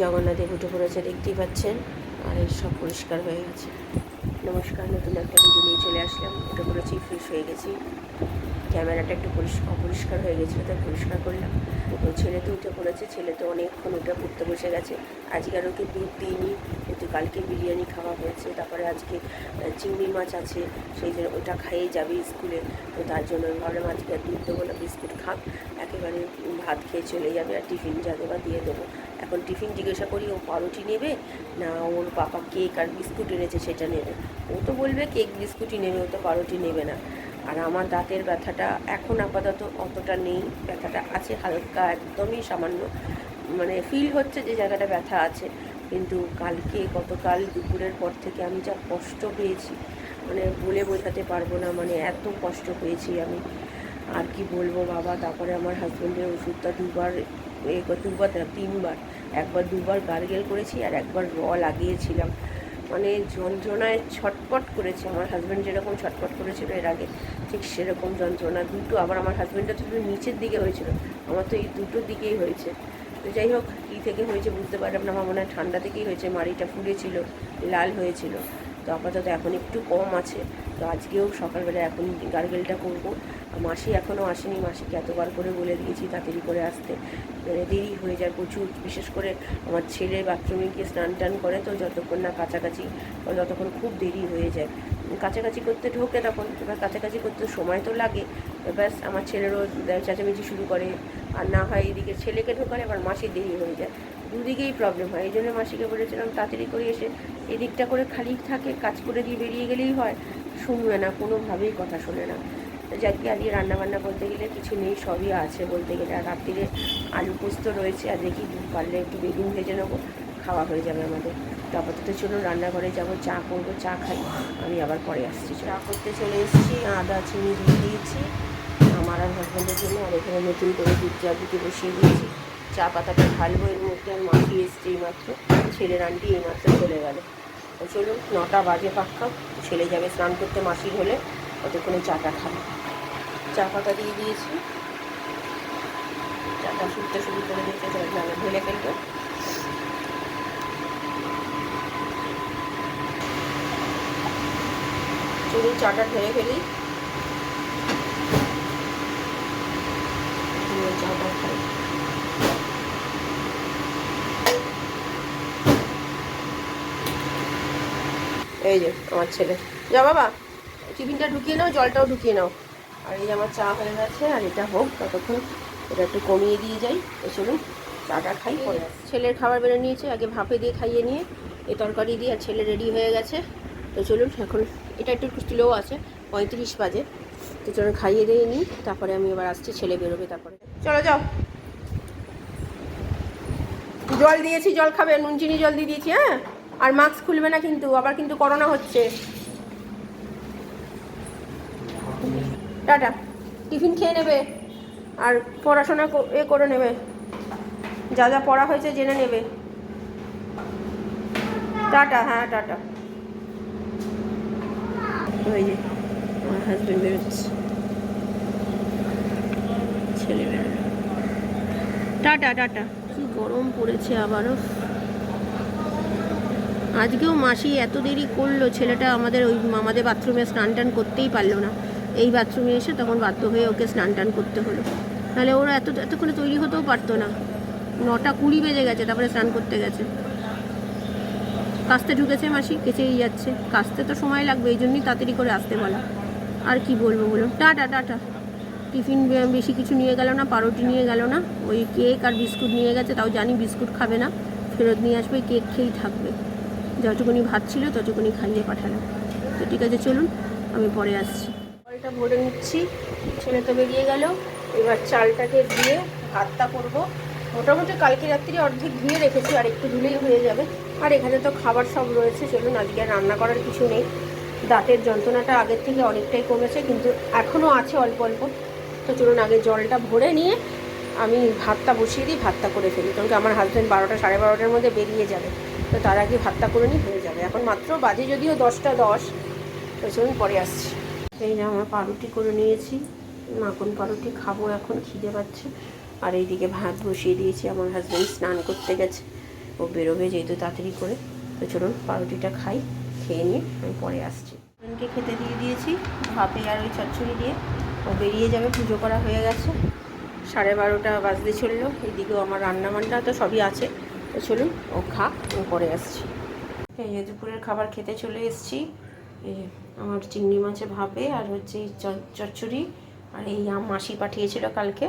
জগন্নাথে উঠে পড়েছে, দেখতেই পাচ্ছেন। আর এই সব পরিষ্কার হয়ে গেছে। নমস্কার, নতুন একটা ভিডিও নিয়ে চলে আসলাম। উঠে পড়েছি ফ্রেশ হয়ে গেছি। ক্যামেরাটা একটু পরিষ্কার, অপরিষ্কার হয়ে গেছিল, তাই পরিষ্কার করলাম। তো ছেলে তো উঠে পড়েছে, ছেলে তো অনেকক্ষণ উঠে পড়তে বসে গেছে। আজকে আর ওকে দুধ দিইনি, কিন্তু কালকে বিরিয়ানি খাওয়া হয়েছে, তারপরে আজকে চিংড়ি মাছ আছে, সেই জন্য ওটা খাইয়ে যাবে স্কুলে। তো তার জন্য ভাবলাম, আজকে আর দুধ দেবো না, বিস্কুট খাক। একেবারে ভাত খেয়ে চলে যাবে আর টিফিন যা দেবা দিয়ে দেবো। এখন টিফিন জিজ্ঞাসা করি, ও পাউরুটি নেবে না ওর পাপা কেক আর বিস্কুট এনেছে সেটা নেবে। ও তো বলবে কেক, বিস্কুটই নেবে, ও তো পাউরুটি নেবে না। আর আমার দাঁতের ব্যথাটা এখন আপাতত অতটা নেই, ব্যথাটা আছে হালকা, একদমই সামান্য। মানে ফিল হচ্ছে যে জায়গাটা ব্যথা আছে। কিন্তু কালকে, গতকাল দুপুরের পর থেকে আমি যা কষ্ট পেয়েছি মানে বলে বোঝাতে পারব না মানে এত কষ্ট পেয়েছি আমি। আর কি বলব বাবা, তারপরে আমার হাজব্যান্ডের ওষুধটা দুবার এ দুবার তিনবার। একবার দুবার গার্গেল করেছি আর একবার র লাগিয়েছিলাম। মানে যন্ত্রণায় ছটপট করেছে। আমার হাজব্যান্ড যেরকম ছটপট করেছিল এর আগে, ঠিক সেরকম যন্ত্রণা। দুটো আবার আমার হাজব্যান্ডটা তো নিচের দিকে হয়েছিল। আমার তো এই দুটো দিকেই হয়েছে। তো যাই হোক, কী থেকে হয়েছে বুঝতে পারলাম না। আমার মনে হয় ঠান্ডা থেকেই হয়েছে। মাড়িটা ফুলেছিল, লাল হয়েছিল। তো আপাতত এখন একটু কম আছে। তো আজকেও সকালবেলা এখন গার্গেলটা করব। মাসি এখনও আসেনি, মাসিকে এতবার করে বলে দিয়েছি তাড়াতাড়ি করে আসতে। মানে দেরি হয়ে যায় প্রচুর, বিশেষ করে আমার ছেলে বাথরুমে গিয়ে স্নান টান করে, তো যতক্ষণ না কাছাকাছি যতক্ষণ খুব দেরি হয়ে যায়। কাছাকাছি করতে ঢোকে তখন এবার কাছাকাছি করতে সময় তো লাগে ব্যাস, আমার ছেলেরও চেঁচামেচি শুরু করে। আর না হয় এদিকে ছেলেকে ঢোকালে আবার মাসির দেরি হয়ে যায়। দুদিকেই প্রবলেম হয় এই জন্য মাসিকে বলেছিলাম তাড়াতাড়ি করে এসে এদিকটা করে খালি থাকে, কাজ করে দিয়ে বেরিয়ে গেলেই হয়। শুনবে না, কোনোভাবেই কথা শোনে না। যাকে আজকে রান্নাবান্না বলতে গেলে কিছু নেই, সবই আছে বলতে গেলে। আর রাত্রিরে আলু পোস্ত রয়েছে, আর দেখি দুধ পারলে একটু বেগুন ভেজে নেব, খাওয়া হয়ে যাবে আমাদের। আপাতত চলুন রান্নাঘরে যাব, চা করব, চা খাই। আমি আবার পরে আসছি চা করতে চলে এসেছি, আদা, চিনি দিয়ে দিয়েছি। আমার আর হাজব্যান্ডের জন্য আর এখানে নতুন করে দুধ চা দিতে বসিয়ে দিয়েছি। চা পাতাটা ঢালবো এর মধ্যে আর মাখি এসছে এইমাত্র। ছেলের আন্টি এইমাত্র চলে গেল। চলুন, নটা বাজে পাক্কা। ছেলে যাবে স্নান করতে মাসির হলে। ততক্ষণে চাটা খাবে। চা পাতা দিয়ে দিয়েছি। চাটা শুকতে শুরু করে দিয়েছে তাহলে ঢেলে ফেলব। চলুন, চাটা ঢেলে ফেলি দিয়ে চাটা খাই এই যে, আমার ছেলে। যা বাবা, টিফিনটা ঢুকিয়ে নাও, জলটাও ঢুকিয়ে নাও। আর এই আমার চা হয়ে গেছে, আর এটা হোক, ততক্ষণ এটা একটু কমিয়ে দিয়ে যাই। তো চলুন, চাটা খাই, পরে। ছেলের খাবার বেড়ে নিয়েছে, আগে ভাপে দিয়ে খাইয়ে নিয়ে, এই তরকারি দিয়ে আর ছেলে রেডি হয়ে গেছে। তো চলুন, এখন এটা একটু স্লো আছে, পঁয়ত্রিশ বাজে। তো চলুন খাইয়ে দিয়ে নিই, তারপরে আমি এবার আসছি, ছেলে বেরোবে তারপরে। চলো যাও। জল দিয়েছি, জল খাবে নুন চিনি জল দিয়ে দিয়েছি হ্যাঁ? আর মাস্ক খুলবে না কিন্তু, আবার কিন্তু করোনা হচ্ছে। টাটা। টিফিন খেয়ে নেবে, আর পড়াশোনা এ করে নেবে। যা যা পড়া হয়েছে জেনে নেবে। টাটা হ্যাঁ টাটা। হয়ে যে। আমার হাজব্যান্ড বেরোচ্ছে ছেলে বেরোলো টাটা টাটা। কি গরম পড়েছে আবারও। আজকেও মাসি এত দেরি করল ছেলেটা আমাদের ওই আমাদের বাথরুমে স্নান টান করতেই পারল না। এই বাথরুমে এসে তখন বাধ্য হয়ে ওকে স্নান টান করতে হলো। নাহলে ওরা এত এতক্ষণে তৈরি হতেও পারতো না। নটা কুড়ি বেজে গেছে তারপরে স্নান করতে গেছে। কাস্তে ঢুকেছে মাসি কেচেই যাচ্ছে। কাস্তে তো সময় লাগবে এই জন্যই তাড়াতাড়ি করে আসতে বলা। আর কি বলব বলো? Tata tata. টিফিন বেশি কিছু নিয়ে গেল না পাউরুটি নিয়ে গেল না, ওই কেক আর বিস্কুট নিয়ে গেছে, তাও জানি বিস্কুট খাবে না। ফেরত নিয়ে আসবে, কেক খেয়েই থাকবে। যতটুকুনি ভাত ছিল, ততটুকুনি খাইয়ে পাঠালাম। তো ঠিক আছে, চলুন, আমি পরে আসছি। জলটা ভরে নিচ্ছি, ছেলে তো বেরিয়ে গেল। এবার চালটাকে দিয়ে ভাতটা করব। মোটামুটি কালকে রাত্রি অর্ধেক ধুয়ে রেখেছি, আর একটু ধুলেই হয়ে যাবে। আর এখানে তো খাবার সব রয়েছে, চলুন, আজকে রান্না করার কিছু নেই। দাঁতের যন্ত্রণাটা আগের থেকে অনেকটাই কমেছে, কিন্তু এখনও আছে অল্প অল্প। তো চলুন আগে জলটা ভরে নিয়ে আমি ভাতটা বসিয়ে দিই, ভাতটা করে ফেলি। কারণ কি আমার হাজব্যান্ড বারোটা, সাড়ে বারোটার মধ্যে বেরিয়ে যাবে। তো তার আগে ভাতটা করে নিই হয়ে যাবে। এখন মাত্র বাজে যদিও দশটা দশ। তো চলুন পরে আসছি। এই যে আমার পাউরুটি করে নিয়েছি। মাখন পাউরুটি খাব এখন? খিদে পাচ্ছে। আর এইদিকে ভাত বসিয়ে দিয়েছি। আমার হাজব্যান্ড স্নান করতে গেছে। ও বেরোবে যেহেতু তাড়াতাড়ি করে। তো চলুন পাউরুটিটা খাই, খেয়ে নিয়ে আমি পরে আসছি। বোনকে খেতে দিয়ে দিয়েছি, ভাপে আর ওই চচ্চড়ি দিয়ে। ও বেরিয়ে যাবে, পুজো করা হয়ে গেছে। সাড়ে বারোটা বাজতে চলল এদিকেও আমার রান্না বান্না তো সবই আছে। তো চলুন, ও খা আমি পরে আসছি। এই যে দুপুরের খাবার খেতে চলে এসেছি। আমার চিংড়ি মাছে ভাপে আর হচ্ছে চচ্চড়ি। আর এই আম মাসি পাঠিয়েছিল কালকে,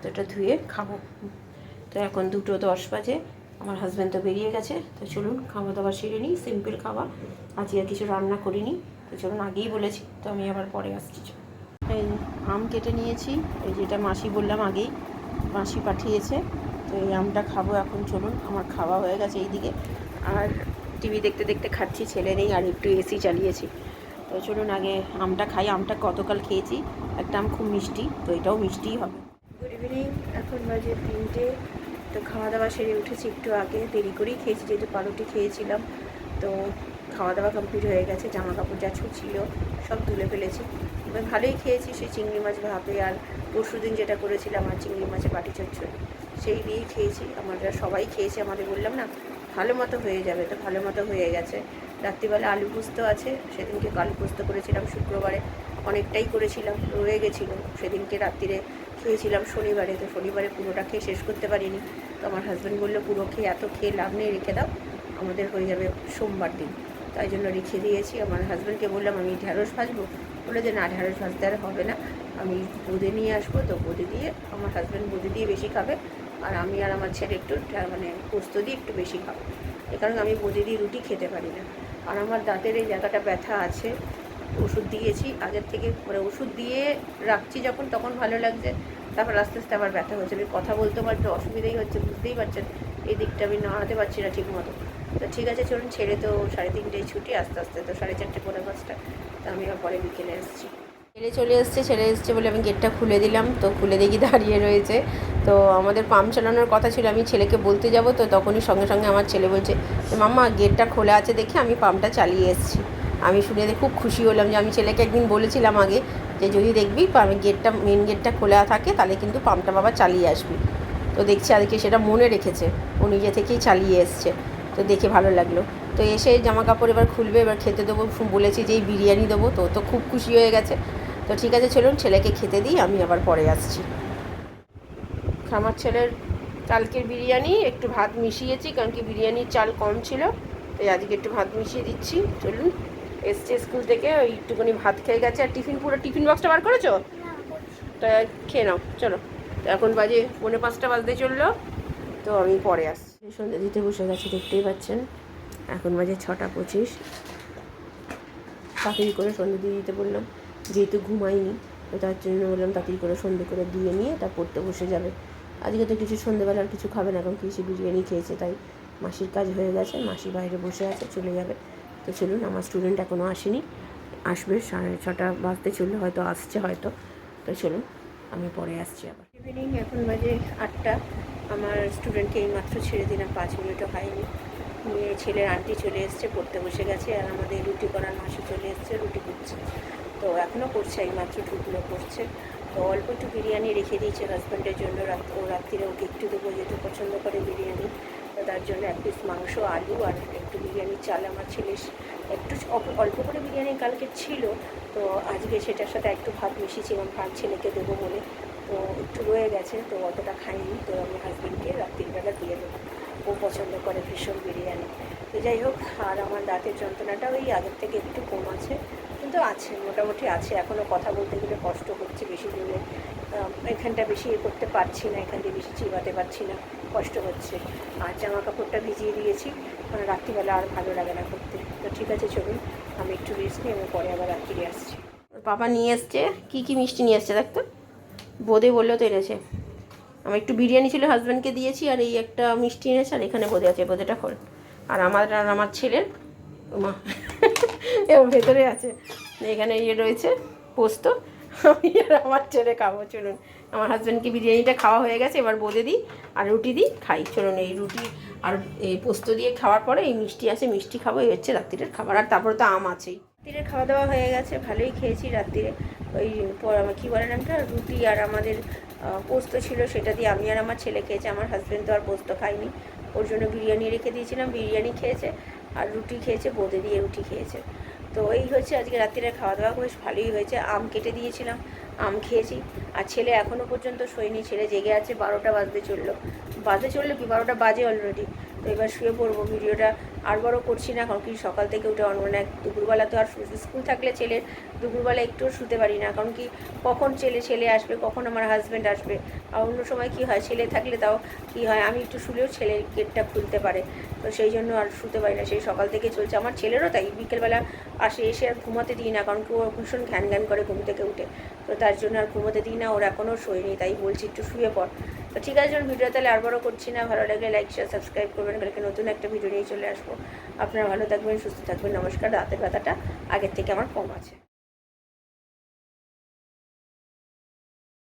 তো এটা ধুয়ে খাব। তো এখন দুটো দশ বাজে, আমার হাজব্যান্ড তো বেরিয়ে গেছে। তো চলুন, খাওয়া দাওয়া সেরে নিই সিম্পল খাওয়া। আজকে আর কিছু রান্না করিনি। তো চলুন আগেই বলেছি তো আমি আবার পরে আসছি এই আম কেটে নিয়েছি এই যেটা মাসি বললাম আগেই মাসি পাঠিয়েছে তো এই আমটা খাব এখন চলুন আমার খাওয়া হয়ে গেছে এইদিকে। আর টিভি দেখতে দেখতে খাচ্ছি ছেলে নেই আর একটু এসি চালিয়েছি। তো চলুন আগে আমটা খাই আমটা গতকাল খেয়েছি একটা আম খুব মিষ্টি তো এটাও মিষ্টিই হবে। গুড ইভিনিং এখন বাজে তিনটে তো খাওয়া দাওয়া সেরে উঠেছি একটু আগে দেরি করেই খেয়েছি যেহেতু পাউরুটি খেয়েছিলাম তো খাওয়া দাওয়া কমপ্লিট হয়ে গেছে জামা কাপড় যা ছিল সব তুলে ফেলেছি। এবার ভালোই খেয়েছি সেই চিংড়ি মাছ ভাপে আর পরশু দিন যেটা করেছিলাম, আর চিংড়ি মাছের বাটি চচ্চড়ি। সেই দিয়েই খেয়েছি। আমরা সবাই খেয়েছি, আমাদের বললাম না, ভালো মতো হয়ে যাবে তো, ভালো মতো হয়ে গেছে। রাত্রিবেলা আলু পোস্ত আছে, সেদিনকে আলু পোস্ত করেছিলাম শুক্রবারে। অনেকটাই করেছিলাম, রয়ে গেছিল। সেদিনকে রাত্রিরে খেয়েছিলাম শনিবারে, তো শনিবারে পুরোটা খেয়ে শেষ করতে পারিনি। তো আমার হাজব্যান্ড বলল, পুরো খেয়ে এত খেয়ে লাভ নেই, রেখে দাও। আমাদের হয়ে যাবে সোমবার দিন। তাই জন্য রেখে দিয়েছি। আমার হাজব্যান্ডকে বললাম, আমি ঢ্যাঁড়স ভাজবো। বলে যে, না ঢ্যাঁড়স ভাজতে আর হবে না। আমি বোঁদে নিয়ে আসব। তো বোঁদে দিয়ে আমার হাজব্যান্ড বোঁদে দিয়ে বেশি খাবে। আর আমি আর আমার ছেলে একটু মানে পোস্ত দিয়ে একটু বেশি খাব। এ কারণে আমি বোঁদে দিয়ে রুটি খেতে পারি না। আর আমার দাঁতের এই জায়গাটা ব্যথা আছে। ওষুধ দিয়েছি। আগের থেকে মানে ওষুধ দিয়ে রাখছি যখন, তখন ভালো লাগছে। তারপর আস্তে আস্তে আবার ব্যথা হচ্ছে। আমি কথা বলতে আমার অসুবিধাই হচ্ছে। বুঝতেই পারছেন? এই দিকটা আমি নাড়াতে পারছি না ঠিক মতো তো ঠিক আছে, চলুন ছেড়ে তো সাড়ে তিনটেয় ছুটি, আস্তে আস্তে তো সাড়ে চারটে পনেরো পাঁচটা। তো আমি আবার পরে বিকেলে আসছি। ছেলে চলে এসছে ছেলে এসছে বলে আমি গেটটা খুলে দিলাম, তো খুলে দেখি দাঁড়িয়ে রয়েছে। তো আমাদের পাম্প চালানোর কথা ছিল, আমি ছেলেকে বলতে যাব, তো তখনই সঙ্গে সঙ্গে আমার ছেলে বলছে মাম্মা গেটটা খোলা আছে দেখে আমি পাম্পটা চালিয়ে এসেছি। আমি শুনে খুব খুশি হলাম যে আমি ছেলেকে একদিন বলেছিলাম আগে যে, যদি দেখবি গেটটা মেন গেটটা খোলা থাকে, তাহলে কিন্তু পাম্পটা বাবা চালিয়ে আসবি। তো দেখছি আজকে সেটা মনে রেখেছে, ও নিজে থেকেই চালিয়ে এসছে। তো দেখে ভালো লাগল। তো এসে জামা কাপড় এবার খুলবে এবার খেতে দেবো। বলেছি যে এই বিরিয়ানি দেবো তো তো খুব খুশি হয়ে গেছে। তো ঠিক আছে চলুন ছেলেকে খেতে দিই আমি আবার পরে আসছি। আমার ছেলের কালকের বিরিয়ানি একটু ভাত মিশিয়েছি কারণ কি বিরিয়ানির চাল কম ছিল তাই আজকে একটু ভাত মিশিয়ে দিচ্ছি। চলুন এসছে স্কুল থেকে ওই একটুখানি ভাত খেয়ে গেছে। আর টিফিন পুরো টিফিন বক্সটা বার করেছ? তা খেয়ে নাও চলো। তো এখন বাজে পৌনে পাঁচটা বাজতে চলল তো আমি পরে আসছি। সন্ধ্যে দিতে বসে গেছে, দেখতেই পাচ্ছেন। এখন বাজে ছটা পঁচিশ। তাড়াতাড়ি করে সন্ধ্যে দিয়ে দিতে বললাম। যেহেতু ঘুমাইনি, তো তার জন্য বললাম তাড়াতাড়ি করে সন্ধ্যে করে দিয়ে নিয়ে তা পড়তে বসে যাবে। আজকে তো কিছু সন্ধ্যেবেলা আর কিছু খাবে না এখন কিছু বিরিয়ানি খেয়েছে, তাই মাসির কাজ হয়ে গেছে, মাসি বাইরে বসে আছে, চলে যাবে। তো চলুন, আমার স্টুডেন্ট এখনও আসেনি। আসবে, সাড়ে ছটা বাজতে চললে, হয়তো আসছে হয়তো। তো চলুন, আমি পরে আসছি আবার। ইভিনিং এখন বাজে আটটা। আমার স্টুডেন্টকে এইমাত্র ছেড়ে দিলাম, পাঁচ মিনিটও হয়নি। মেয়ে, ছেলের আন্টি চলে এসছে, পড়তে বসে গেছে, আর আমাদের রুটি করার মাসে চলে এসছে, রুটি করছে। তো এখনও করছে এই মাত্র ঢুকলো, করছে। তো অল্প একটু বিরিয়ানি রেখে দিয়েছে হাজব্যান্ডের জন্য, রাত, ও রাত্রিরে ওকে একটু দেবো, যেহেতু পছন্দ করে বিরিয়ানি। তো তার জন্য এক পিস মাংস, আলু, আর একটু বিরিয়ানির চাল আমার ছেলে একটু অল্প- করে বিরিয়ানি কালকে ছিল, তো আজকে সেটার সাথে একটু ভাত মিশিয়েছিলাম, ভাত ছেলেকে দেবো বলে। তো একটু রয়ে গেছে তো অতটা খাইনি। তো আমি হাজব্যান্ডকে রাত্রিবেলা দিয়ে দেবো। ও পছন্দ করে ভীষণ বিরিয়ানি। তো যাই হোক আর আমার দাঁতের যন্ত্রণাটা ওই আগের থেকে একটু কম আছে কিন্তু আছে মোটামুটি আছে। এখনও কথা বলতে গেলে কষ্ট হচ্ছে বেশি আহ, এখানটা বেশি ইয়ে করতে পারছি না এখান দিয়ে বেশি চিবাতে পারছি না কষ্ট হচ্ছে। আর জামা কাপড়টা ভিজিয়ে দিয়েছি মানে রাত্রিবেলা আর ভালো লাগে না করতে। তো ঠিক আছে চলুন আমি একটু রেস্ট নিই আমি পরে আবার রাত্রি আসছি। বাবা নিয়ে এসছে কী কী মিষ্টি নিয়ে এসছে দেখতো বোধে বলল তো এনেছে। আমার একটু বিরিয়ানি ছিল হাজব্যান্ডকে দিয়েছি আর এই একটা মিষ্টি এনেছে আর এখানে বোধে আছে বোধেটা খোল। আর আমার আর আমার ছেলের, মা এর ভেতরে আছে। এখানে ইয়ে রয়েছে, পোস্ত। আমি আর আমার ছেলে খাব, চলুন। আমার হাজব্যান্ডকে বিরিয়ানিটা খাওয়া হয়ে গেছে, এবার বোঁদে দিই আর রুটি দিই, খাই। চলুন, এই রুটি আর এই পোস্ত দিয়ে খাওয়ার পরে এই মিষ্টি আছে, মিষ্টি খাব, এই হচ্ছে রাত্রিরের খাবার। আর তারপরে তো আম আছেই। রাত্রিরের খাওয়া দাওয়া হয়ে গেছে, ভালোই খেয়েছি রাত্রিরে। ওই কী বলে নামটা? রুটি আর আমাদের পোস্ত ছিল সেটা দিয়ে আমি আর আমার ছেলে খেয়েছে। আমার হাজব্যান্ড তো আর পোস্ত খায়নি। ওর জন্য বিরিয়ানি রেখে দিয়েছিলাম। বিরিয়ানি খেয়েছে আর রুটি খেয়েছে, বোঁদে দিয়ে রুটি খেয়েছে। তো এই হচ্ছে আজকে রাত্রিরে খাওয়া দাওয়া বেশ ভালোই হয়েছে। আম কেটে দিয়েছিলাম। আম খেয়েছি। আর ছেলে এখনও পর্যন্ত শোয়নি, ছেলে জেগে আছে বারোটা বাজতে চলল। বাজতে চলল কি? বারোটা বাজে অলরেডি তো এবার শুয়ে পড়ব, ভিডিওটা আর বড় করছি না, কারণ কি? সকাল থেকে উঠে এক দুপুরবেলা তো আর স্কুল থাকলে ছেলের দুপুরবেলা একটুও শুতে পারি না, কারণ কি? কখন ছেলে ছেলে আসবে, কখন আমার হাজব্যান্ড আসবে? আর অন্য সময় কি হয়? ছেলে থাকলে তাও কি হয়? আমি একটু শুলেও ছেলের গেটটা খুলতে পারে। তো সেই জন্য আর শুতে পারি না, সেই সকাল থেকে চলছে। আমার ছেলেরও তাই, বিকেলবেলা আসে, এসে আর ঘুমাতে দিই না, কারণ কি ও ভীষণ ঘ্যান ঘ্যান করে ঘুম থেকে উঠে। তো তার জন্য আর ঘুমোতে দিই না, ওর এখনও শোয়নি তাই বলছি একটু শুয়ে পড়। তো ঠিক আছে, যখন ভিডিও তাহলে আর বড় করছি না, ভালো লাগলে লাইক শেয়ার সাবস্ক্রাইব করবেন কালকে নতুন একটা ভিডিও নিয়ে চলে আসব। আপনারা ভালো থাকবেন, সুস্থ থাকবেন, নমস্কার, রাতের ব্যথাটা আগের থেকে আমার কম আছে।